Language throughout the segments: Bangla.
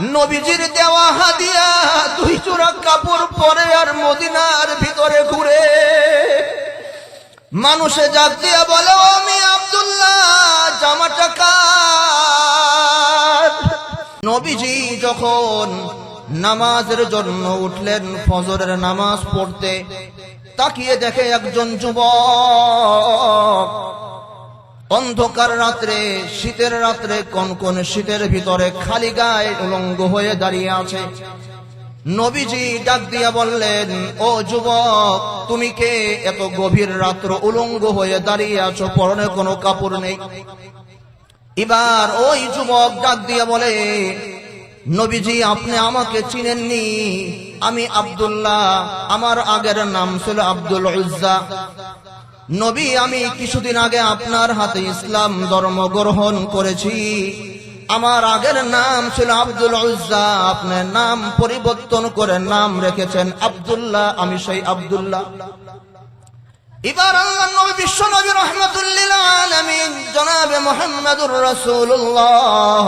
নবীজির দেওয়া হাদিয়া, দুই চূড়া কাপড় পরে আর মদিনার ভিতরে ঘুরে। মানুষে জাগ দিয়া বলে, আমি আব্দুল্লাহ, জামাটা কার? নবীজি যখন নামাজের জন্য উঠলেন, ফজরের নামাজ পড়তে, তাকিয়ে দেখে একজন যুবক অন্ধকার রাত্রে, শীতের রাত্রে কোন কোন শীতের ভিতরে খালি গায়ে উলঙ্গ হয়ে দাঁড়িয়ে আছে। নবীজি ডাক দিয়া বললেন, ও যুবক, তুমি কে? এত গভীর রাত্র উলঙ্গ হয়ে দাঁড়িয়ে আছো, পরনে কোনো কাপড় নেই। এবার ওই যুবক ডাক দিয়া বলে, নবীজি, আপনি আমাকে চিনেননি। আমি আব্দুল্লাহ, আমার আগের নাম ছিল আব্দুল উজ্জা। নবী, আমি কিছুদিন আগে আপনার হাতে ইসলাম ধর্ম গ্রহণ করেছি। আমার আগের নাম ছিল আব্দুল উজ্জা। আপনার নাম পরিবর্তন করে নাম রেখেছেন আব্দুল্লাহ, আমি সেই আব্দুল্লাহ। এবার আল্লাহ বিশ্ব নবী রহমতুল্লিল আলমিন জনাবে মোহাম্মদুর রসুল্লাহ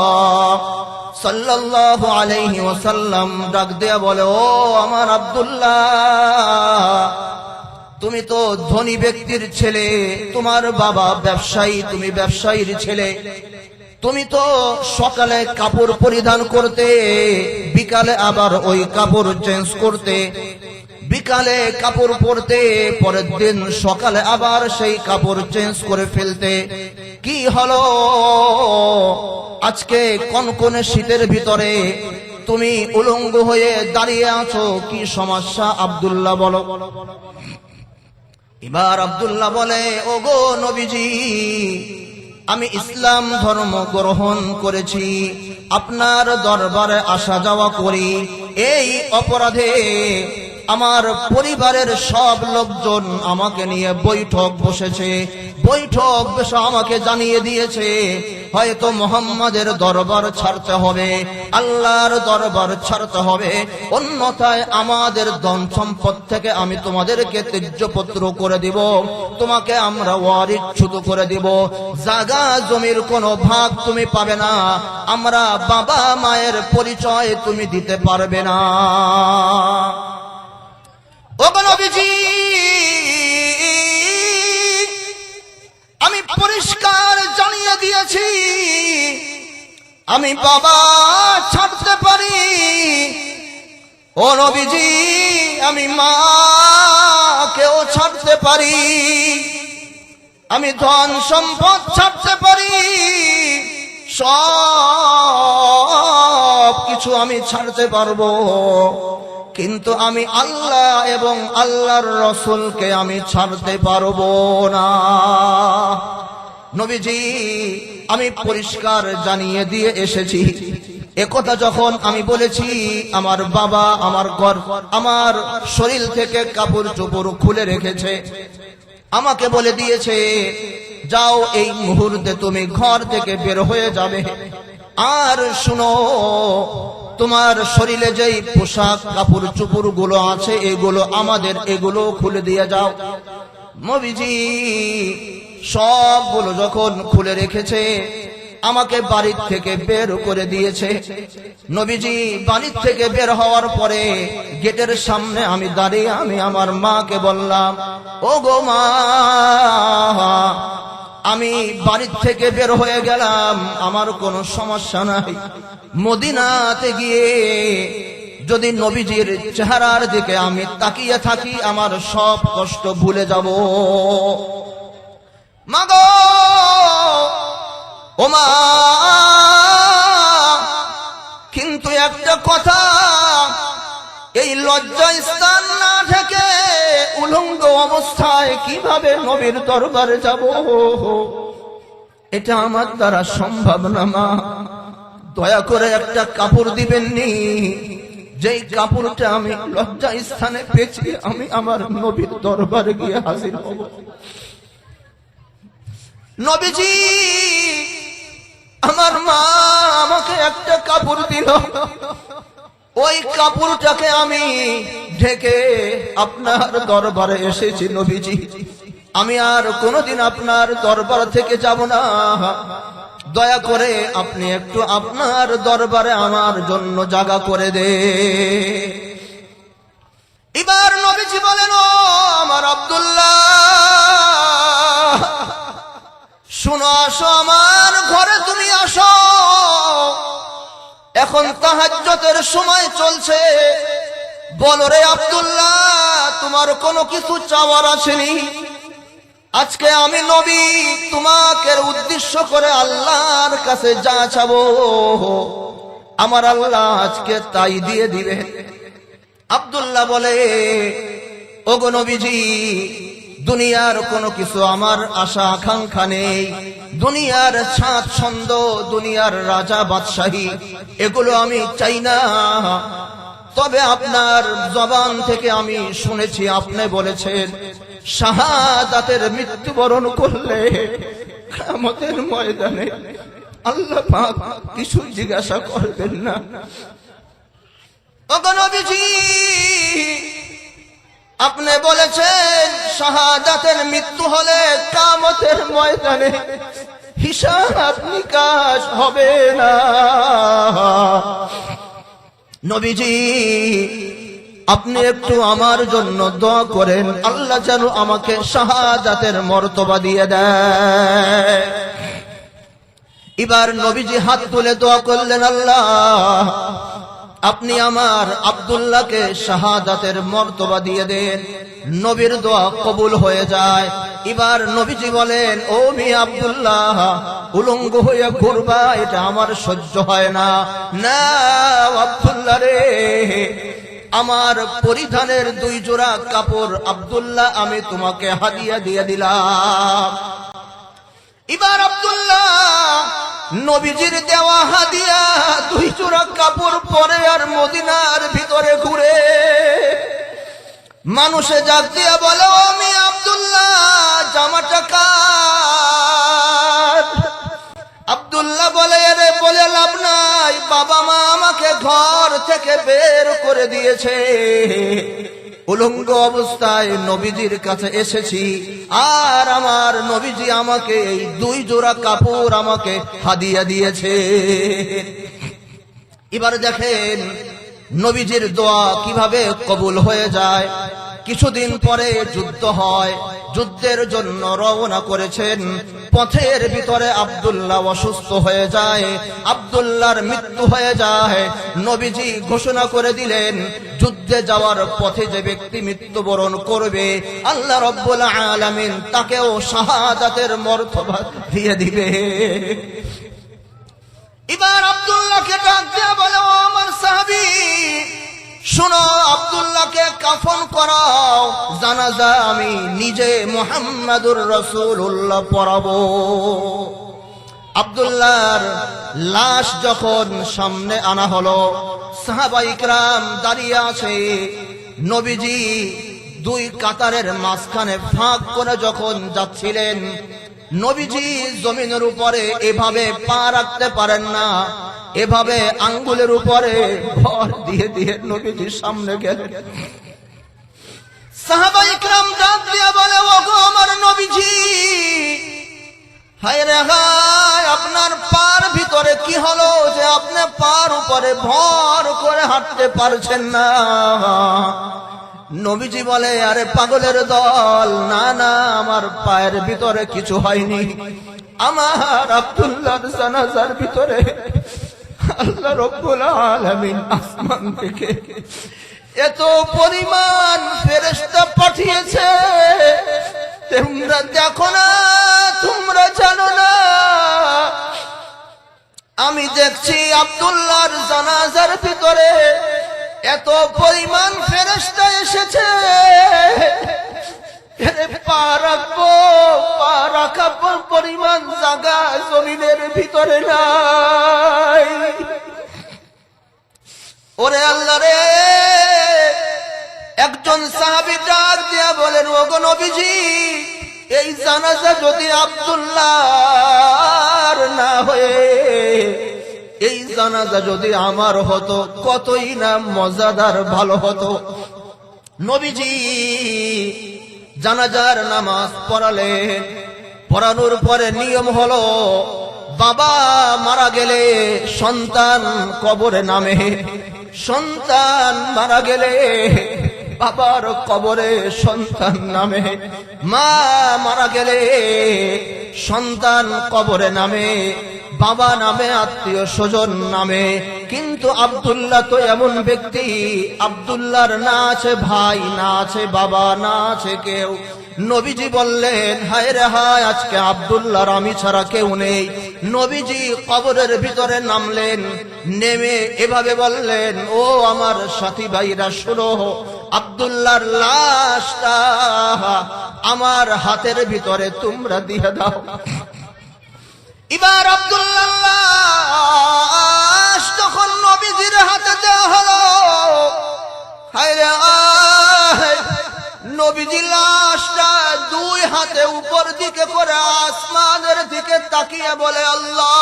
সাল্লাল্লাহু আলাইহি ওয়াসাল্লাম ডাক দেয়া বলে, ও আমার আব্দুল্লাহ তুমি তো ধনী ব্যক্তির ছেলে, তোমার বাবা ব্যবসায়ী, তুমি ব্যবসায়ীর ছেলে। তুমি তো সকালে কাপড় পরিধান করতে, বিকালে আবার ওই কাপড় চেঞ্জ করতে। বিকালে কাপড় পরতে, পরের দিন সকালে আবার সেই কাপড় চেঞ্জ করে ফেলতে। কি হলো? আজকে কোন কোন শীতের ভিতরে তুমি উলঙ্গ হয়ে দাঁড়িয়ে আছো, কি সমস্যা আব্দুল্লাহ বলো। এবার আবদুল্লাহ বলে ও গো নবীজি, আমি ইসলাম ধর্ম গ্রহণ করেছি, আপনার দরবারে আসা যাওয়া করি। এই অপরাধে আমার পরিবারের সব লোকজন আমাকে নিয়ে বৈঠক বসেছে। বৈঠক বসে আমাকে জানিয়ে দিয়েছে, হয়তো মোহাম্মদের দরবার ছাড়তে হবে, আল্লাহর দরবার ছাড়তে হবে। অন্যথায় আমাদের ধন সম্পদ থেকে আমি তোমাদেরকে তেজ্যপত্র করে দিব, তোমাকে আমরা ওয়ারিচ্ছুত করে দিব। জাগা জমির কোনো ভাগ তুমি পাবে না, আমরা বাবা মায়ের পরিচয় তুমি দিতে পারবে না। নবীজি আমি পরিষ্কার জানিয়ে দিয়েছি, আমি বাবা ছাড়তে পারি। ও নবীজি আমি মা কেও ছাড়তে পারি। আমি ধন সম্পদ ছাড়তে পারি। সব কিছু আমি ছাড়তে পারব। কিন্তু আমি আল্লাহ এবং আল্লাহর রসুলকে আমি ছাড়তে পারব না। নবীজি, আমি পরিষ্কার জানিয়ে দিয়ে এসেছি। একথা যখন আমি বলেছি, আমার বাবা, আমার ঘর, আমার শরীর থেকে কাপড় চোপড় খুলে রেখেছে। আমাকে বলে দিয়েছে, যাও এই মুহূর্তে তুমি ঘর থেকে বের হয়ে যাবে। আর শুনো তোমার শরীরে যেই পোশাক, কাপড় চুপুরগুলো আছে, এগুলো আমাদের, এগুলো খুলে দিয়ে যাও। মবিজি সবগুলো যখন খুলে রেখেছে, আমাকে বাড়ির থেকে বের করে দিয়েছে। নবীজি, বাড়ির থেকে বের হওয়ার পরে গেটের সামনে আমি দাঁড়িয়ে আমি আমার মাকে বললাম ও গো মা, আমি বাড়ির থেকে বের হয়ে গেলাম, আমার কোনো সমস্যা নাই। মদিনাতে গিয়ে যদি নবীজির চেহারার দিকে আমি তাকিয়ে থাকি, আমার সব কষ্ট ভুলে যাব। মাগো ও মা কিন্তু একটা কথা, এই লজ্জা স্থান না থেকে উলঙ্গ অবস্থায় কীভাবে নবীর দরবারে যাব? এটা আমার দ্বারা সম্ভব না, মা। দয়া করে একটা কাপড় দিবেননি? যেই কাপড়টা আমি লজ্জা স্থানে পেয়েছি, আমি আমার নবীর দরবারে গিয়ে হাজির হব। নবীজি, আমার মা আমাকে একটা কাপড় দিল। ওই কাপড়টাকে আমি ঢেকে আপনার দরবারে এসেছি নবীজি। আমি আর কোনোদিন আপনার দরবার থেকে যাব না। দয়া করে আপনি একটু আপনার দরবারে আমার জন্য জাগা করে দে। এবার নবীজি বলেন আমার আব্দুল্লাহ, শুনো, আসো আমার ঘরে, তুমি আসো। এখন তাহাজ্জতের সময় চলছে। বলো রে আব্দুল্লাহ, তোমার কোনো কিছু চাওয়ার আসেনি আজকে আমি নবী তোমাকে উদ্দেশ্য করে আল্লাহর কাছে যা চাবো, আমার আল্লাহ আজকে তাই দিয়ে দিবে। আব্দুল্লাহ বলে, ওগো নবীজি, দুনিয়ার কোনো কিছু আমার আশা আকাঙ্ক্ষা নেই। দুনিয়ার ছাঁদ ছন্দ, দুনিয়ার রাজা বাদশাহী, এগুলো আমি চাই না। তবে আপনার জবান থেকে আমি শুনেছি, আপনি বলেছেন শাহাদাতের মৃত্যুবরণ করলে আমাদের ময়দানে আল্লাহ পাক কিছু জিজ্ঞাসা করবেন না। আপনি বলেছেন শাহাদাতের মৃত্যু হলে কামতের ময়দানে হিসাব নিকাশ হবে না। নবীজি আপনি একটু আমার জন্য দোয়া করেন, আল্লাহ যেন আমাকে শাহাদাতের মর্তবা দিয়ে দেয়। এবার নবীজি হাত তুলে দোয়া করলেন, আল্লাহ, আপনি আমার আব্দুল্লাহকে শাহাদাতের মর্তবা দিয়ে দেন। নবীর দোয়া কবুল হয়ে যায়। এবার নবীজি বলেন, ও মি আবদুল্লাহ, উলঙ্গ হয়ে ঘুরবা, এটা আমার সহ্য হয় না। না আবদুল্লাহ রে আমার পরিধানের দুই জোড়া কাপড় আব্দুল্লাহ, আমি তোমাকে হাদিয়া দিয়ে দিলাম। এবার আবদুল্লাহ নবীজির দেওয়া হাদিয়া দুই চূড়া কাপড় পরে আর মদিনার ভিতরে ঘুরে। মানুষে জাগ দিয়া বলে, আমি আব্দুল্লাহ, জামাটা কার? আব্দুল্লাহ বলে, এরে বলে লাভ নাই, বাবা মা আমাকে ঘর থেকে বের করে দিয়েছে। উলঙ্গ অবস্থায় নবীজির কাছে এসেছি। আর আমার নবীজি আমাকে এই দুই জোড়া কাপড় আমাকে হাদিয়া দিয়েছে। এবার দেখেন নবীজির দোয়া কীভাবে কবুল হয়ে যায়। কিছুদিন পরে যুদ্ধ হয়। যুদ্ধের জন্য রওনা করেছেন। পথের ভিতরে আব্দুল্লাহ অসুস্থ হয়ে যায়। আব্দুল্লাহর মৃত্যু হয়ে যায়। নবীজি ঘোষণা করে দিলেন, যুদ্ধে যাওয়ার পথে যে ব্যক্তি মৃত্যুবরণ করবে, আল্লাহ রব্বুল আলামিন তাকেও শাহাদাতের মর্তবা দিয়ে দিবে। এবার আব্দুল্লাহকে ডাক দেয়া বলে আমার সাহাবি, শোনো আব্দুল্লাহকে কাফন করাও। জানাজা আমি নিজে মোহাম্মদুর রসুল্লাহ পড়াবো। আব্দুল্লাহর লাশ যখন সামনে আনা হলো সাহাবা ইকরাম দাঁড়িয়ে আছে। নবীজি দুই কাতারের মাঝখানে ফাঁক করে যখন যাচ্ছিলেন, নবীজি জমিনের উপরে এভাবে পা রাখতে পারেন না। এভাবে আঙ্গুলের উপরে ভর দিয়ে দিয়ে নবীজির সামনে গেলেন। বলে আমার নবীজি, হায় রে হায়, আপনার পার ভিতরে কি যে আপনি পার উপরে ভর হাঁটতে পারছেন না? নবীজি বলে, আরে পাগলের দল, না না, আমার পায়ের ভিতরে কিছু হয়নি। আমার আব্দুল্লাহর জানাজার ভিতরে আল্লাহ রব্বুল আলামিন আসমান থেকে এত পরিমাণ ফেরেশতা পাঠিয়েছে। তোমরা দেখো না, তোমরা জানো না। আমি দেখছি আব্দুল্লাহর জানাজার ভিতরে এত পরিমাণ ফেরেশতা এসেছে। পা রাখব, পা রাখার পরিমাণ জায়গা জমিনের ভিতরে নাই। ওরে আল্লাহ রে, একজন সাহাবি ডাক দিয়া বলেন, ওগো নবীজি, এই জানাজা যদি আব্দুল্লাহ না হয়ে, এই জানাজা যদি আমার হতো, কতই না মজাদার, ভালো হতো। নবীজি জানাজার নামাজ পড়ালেন। পড়ানোর পরে নিয়ম হলো, বাবা মারা গেলে সন্তান কবরে নামে। সন্তান মারা গেলে বাবার কবরে সন্তান নামে। মা মারা গেলে সন্তান কবরে নামে। বাবা নামে, আত্মীয় স্বজন নামে। কিন্তু আব্দুল্লাহ তো এমন ব্যক্তি, আব্দুল্লাহর না আছে ভাই, না আছে বাবা, না আছে কেউ। নবীজি বললেন, হায় রে হায়, আজকে আব্দুল্লাহর আমি ছাড়া কেউ নেই। নবীজি কবরের ভিতরে নামলেন, নেমে এভাবে বললেন, ও আমার সাথী ভাইরা, শুনো, আব্দুল্লাহর লাশটা আমার হাতের ভিতরে তোমরা দিয়ে দাও। এবার আব্দুল্লাহ লাশটা দুই হাতে দিকে দিকে তাকিয়ে বলে, আল্লাহ,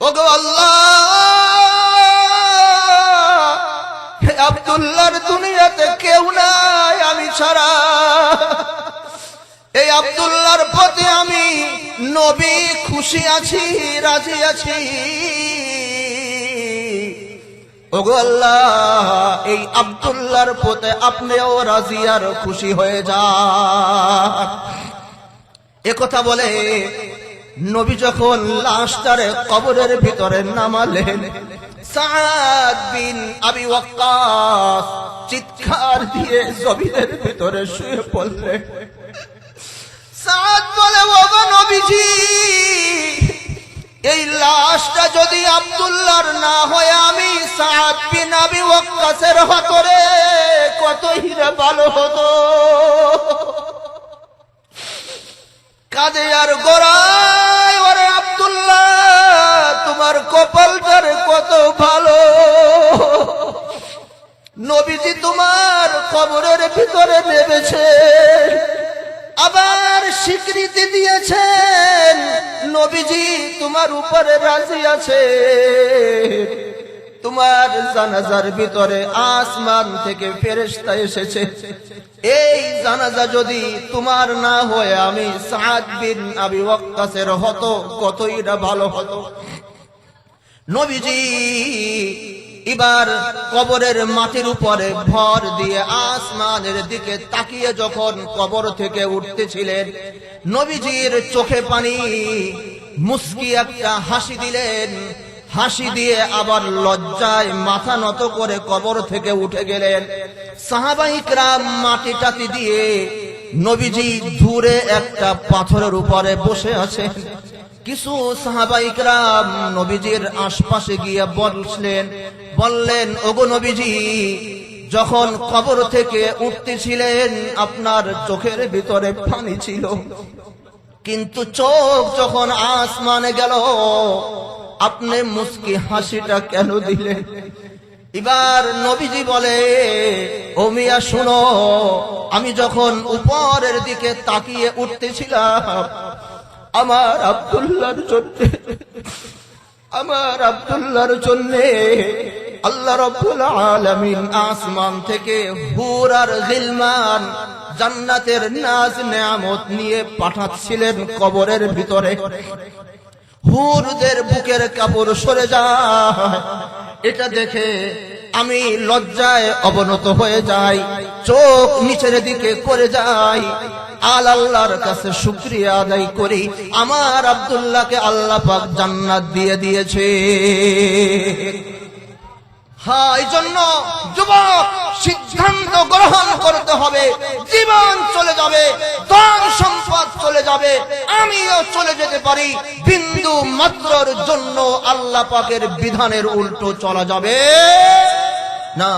ওগো আল্লাহ দুনিয়াতে কেউ নাই আমি ছাড়া। এই আব্দুল্লাহর প্রতি আমি নবী খুশি আছি, রাজি আছি। ওগো এই আব্দুল্লাহর প্রতি আপনিও রাজি খুশি হয়ে যান। একথা বলে নবী যখন লাশটারে কবরের ভিতরে নামালেন চিৎকার দিয়ে জমিনের ভিতরে শুয়ে পড়লেন। সাদ বলে বাবা নবীজি এই লাশটা যদি আব্দুল্লাহর না হয়, আমি সাদ বিন আবি ওয়াক্কাসের হতরে কত হিরে ভালো হতো। কাজে আর গোড়ায়, ওরে আব্দুল্লাহ, তোমার কপালটার কত ভালো। নবীজি তোমার কবরের ভিতরে নেমেছে, আবার স্বীকৃতি দিয়েছেন। নবীজি তোমার উপরে রাজি আছে। তোমার জানাজার ভিতরে আসমান থেকে ফেরেস্তা এসেছে। এই জানাজা যদি তোমার না হয়ে, আমি সাদ বিন আবি ওয়াক্কাসের হতো কতই না ভালো হতো। নবীজি এবার কবরের মাটির উপরে ভর দিয়ে আসমানের দিকে তাকিয়ে যখন কবর থেকে উঠতেছিলেন, নবীজির চোখে পানি, মুস্কি একটা হাসি দিলেন। হাসি দিয়ে আবার লজ্জায় মাথা নত করে কবর থেকে উঠে গেলেন। সাহাবাহিকরাম মাটি টাতি দিয়ে নবীজি দূরে একটা পাথরের উপরে বসে আছেন। কিছু সাহাবাইকরাম নবীজির আশপাশে গিয়ে বললেন বললেন, ওগো নবীজি, যখন কবর থেকে উঠতেছিলেন, আপনার চোখের ভিতরে পানি ছিল। কিন্তু চোখ যখন আসমানে গেল, আপনি মুস্কি হাসিটা কেন দিলেন? এবার নবীজি বলে, ও মিয়া, শুনো, আমি যখন উপরের দিকে তাকিয়ে উঠতেছিলাম, আমার আব্দুল্লাহর জন্য, আমার আব্দুল্লাহর জন্য আল্লাহ রব্বুল আলামিন আসমান থেকে হুর আর গিলমান জান্নাতের নাজ নেয়ামত নিয়ে পাঠাচ্ছিলেন কবরের ভিতরে। হুরদের বুকের কাপড় সরে যায়। এটা দেখে আমি লজ্জায় অবনত হয়ে যাই, চোখ নিচের দিকে করে যাই। আল আল্লাহর কাছে শুক্রিয়া আদায় করি, আমার আব্দুল্লাহকে আল্লাহ পাক জান্নাত দিয়ে দিয়েছে। সিদ্ধান্ত গ্রহণ করতে হবে। জীবন চলে যাবে চলে যাবে, আমিও চলে যেতে পারি। বিন্দু মাত্রর জন্য বিধানের উল্টো চলা যাবে না।